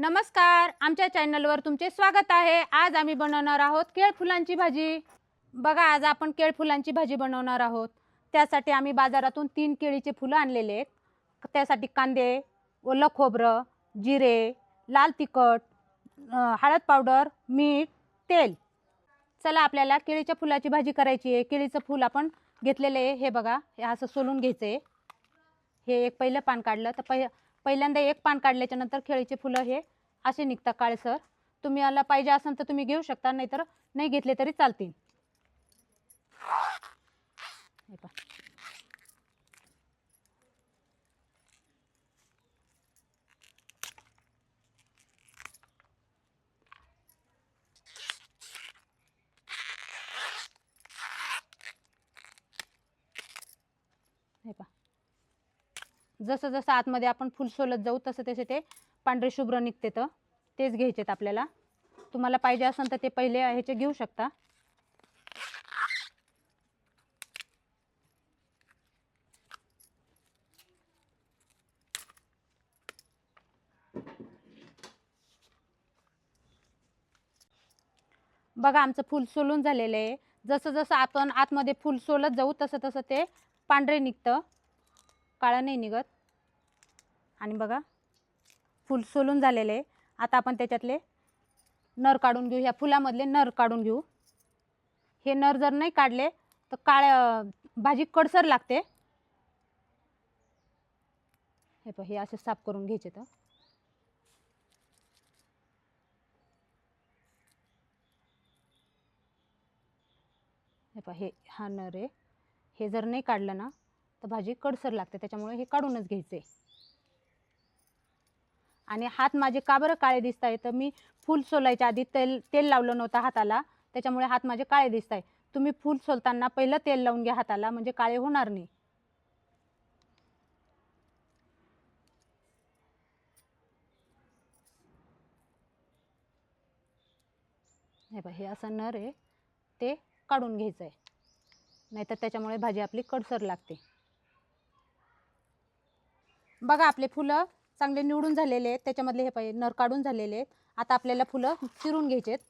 नमस्कार. आमच्या चॅनलवर तुमचे स्वागत आहे. आज आम्ही बनवणार आहोत केळ फुलांची भाजी. बघा आज आपण केळ फुलांची भाजी बनवणार आहोत. त्यासाठी आम्ही बाजारातून तीन केळीचे फुलं आणलेले आहेत. त्यासाठी कांदे ओलं खोबरं जिरे लाल तिखट हळद पावडर मीठ तेल. चला आपल्याला केळीच्या फुलाची भाजी करायची आहे. केळीचं फूल आपण घेतलेलं आहे. हे बघा हे असं सोलून घ्यायचं आहे हे एक पहिलं पान काढलं. तर पहि पहिल्यांदा एक पान काढल्याच्या नंतर केळीचे फुलं हे असे निघतात काळसर तुम्ही याला पाहिजे असेल तर तुम्ही घेऊ शकता नाहीतर नाही घेतले तरी चालतील. हे पा जसं जसं आतमध्ये आपण फुल सोलत जाऊ तसं तसे ते पांढरे शुभ्र निघते तर. तेच घ्यायचेत आपल्याला. तुम्हाला पाहिजे असेल तर ते पहिले ह्याचे घेऊ शकता. बघा आमचं फुल सोलून झालेलं आहे. जसं जसं आपण आतमध्ये फुल सोलत जाऊ तसं तसं ते पांढरे निघतं. काळं नाही निघत. आणि बघा फुल सोलून झालेले आहे. आता आपण त्याच्यातले नर काढून घेऊ. ह्या फुलामधले नर काढून घेऊ. हे नर जर नाही काढले तर काळ्या भाजी कडसर लागते. हे पण हे असे साफ करून घ्यायचे तर. हे पहा हे हा नर आहे. हे जर नाही काढलं ना तर भाजी कडसर लागते त्याच्यामुळे हे काढूनच घ्यायचे. आणि हात माझे का बरं काळे दिसत आहे तर मी फूल सोलायच्या आधी तेल तेल लावलं नव्हतं हाताला त्याच्यामुळे हात माझे काळे दिसत आहे तुम्ही फूल सोलताना पहिलं तेल लावून घ्या हाताला म्हणजे काळे होणार नाही. हे बा हे असं नर आहे ते काढून घ्यायचं आहे नाहीतर त्याच्यामुळे भाजी आपली कडसर लागते. बघा आपले फुलं चांगले निवडून झालेले आहेत. त्याच्यामधले हे पाहिजे नर काढून झालेले आहेत. आता आपल्याला फुलं चिरून घ्यायचे आहेत.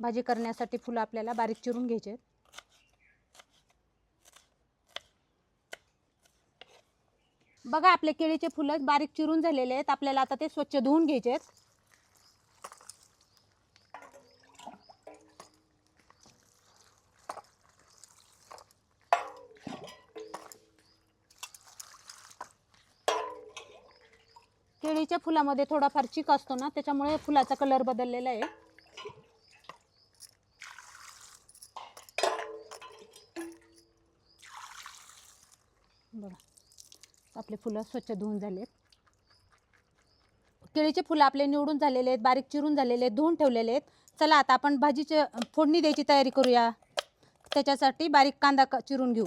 भाजी करण्यासाठी फुलं आपल्याला बारीक चिरून घ्यायचे आहेत. बघा आपले केळीचे फुलं बारीक चिरून झालेले आहेत. आपल्याला आता ते स्वच्छ धुवून घ्यायचे आहेत. केळीच्या फुलामध्ये थोडाफार चिक असतो ना त्याच्यामुळे फुलाचा कलर बदललेला आहे. बघा आपले फुलं स्वच्छ धुवून झालेत. केळीचे फुलं आपले निवडून झालेले आहेत बारीक चिरून झालेले आहेत धुवून ठेवलेले आहेत. चला आता आपण भाजीचे फोडणी द्यायची तयारी करूया. त्याच्यासाठी बारीक कांदा क- चिरून घेऊ.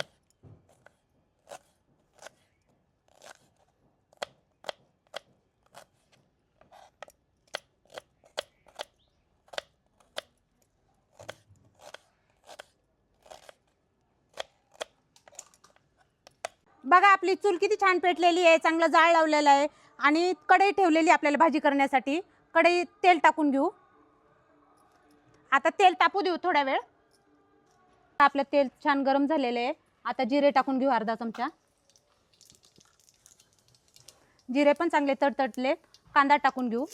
बघा आपली चूल किती छान पेटलेली आहे चांगलं जाळ लावलेलं आहे आणि कढई ठेवलेली आहे आपल्याला भाजी करण्यासाठी. कढई तेल टाकून घेऊ. आता तेल तापू देऊ थोड्या वेळ. आपलं तेल छान गरम झालेलं आहे. आता जिरे टाकून घेऊ अर्धा चमचा. जिरे पण चांगले तडतडले. कांदा टाकून घेऊ.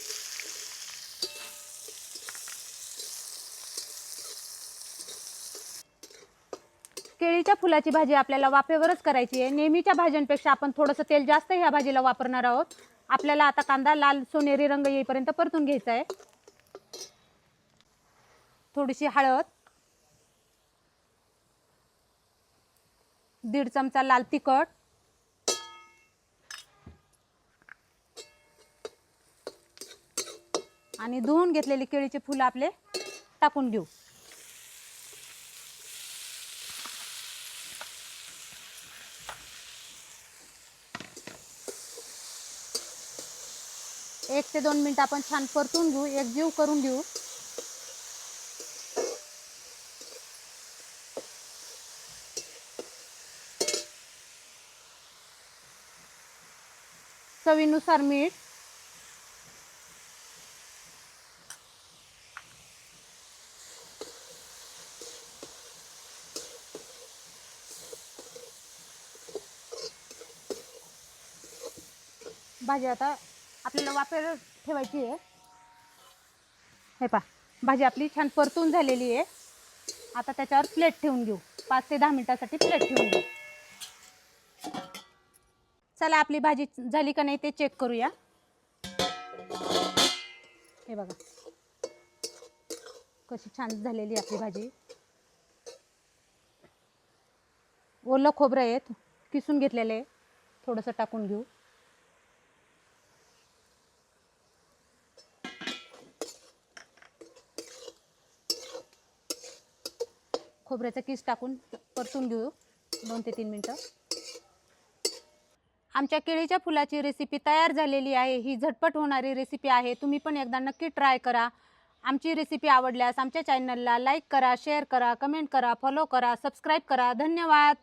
केळीच्या फुलाची भाजी आपल्याला वाफेवरच करायची आहे. नेहमीच्या भाज्यांपेक्षा आपण थोडंसं तेल जास्त ह्या भाजीला वापरणार आहोत. आपल्याला आता कांदा लाल सोनेरी रंग येईपर्यंत परतून घ्यायचा आहे. थोडीशी हळद दीड चमचा लाल तिखट आणि धुवून घेतलेली केळीचे फुलं आपले टाकून घेऊ. एक ते दोन मिनटं आपण छान परतून घेऊ एकजीव करून घेऊ. चवीनुसार मीठ. भाजी आता आपल्याला वाफेवर ठेवायची आहे. हे पा भाजी आपली छान परतून झालेली आहे. आता त्याच्यावर प्लेट ठेवून घेऊ. पाच ते दहा मिनिटासाठी प्लेट ठेवून घेऊ. चला आपली भाजी झाली का नाही ते चेक करूया. हे बघा. कशी छान झालेली आहे आपली भाजी. ओलं खोबरं आहे किसून घेतलेलं आहे. थोडंसं टाकून घेऊ. खोबऱ्याचा किस टाकून परतून घेऊ. दोन ते तीन मिनटं. आमच्या केळीच्या फुलाची रेसिपी तयार झालेली आहे. ही झटपट होणारी रेसिपी आहे. तुम्ही पण एकदा नक्की ट्राय करा. आमची रेसिपी आवडल्यास आमच्या चॅनलला लाईक करा शेअर करा कमेंट करा फॉलो करा सबस्क्राईब करा. धन्यवाद!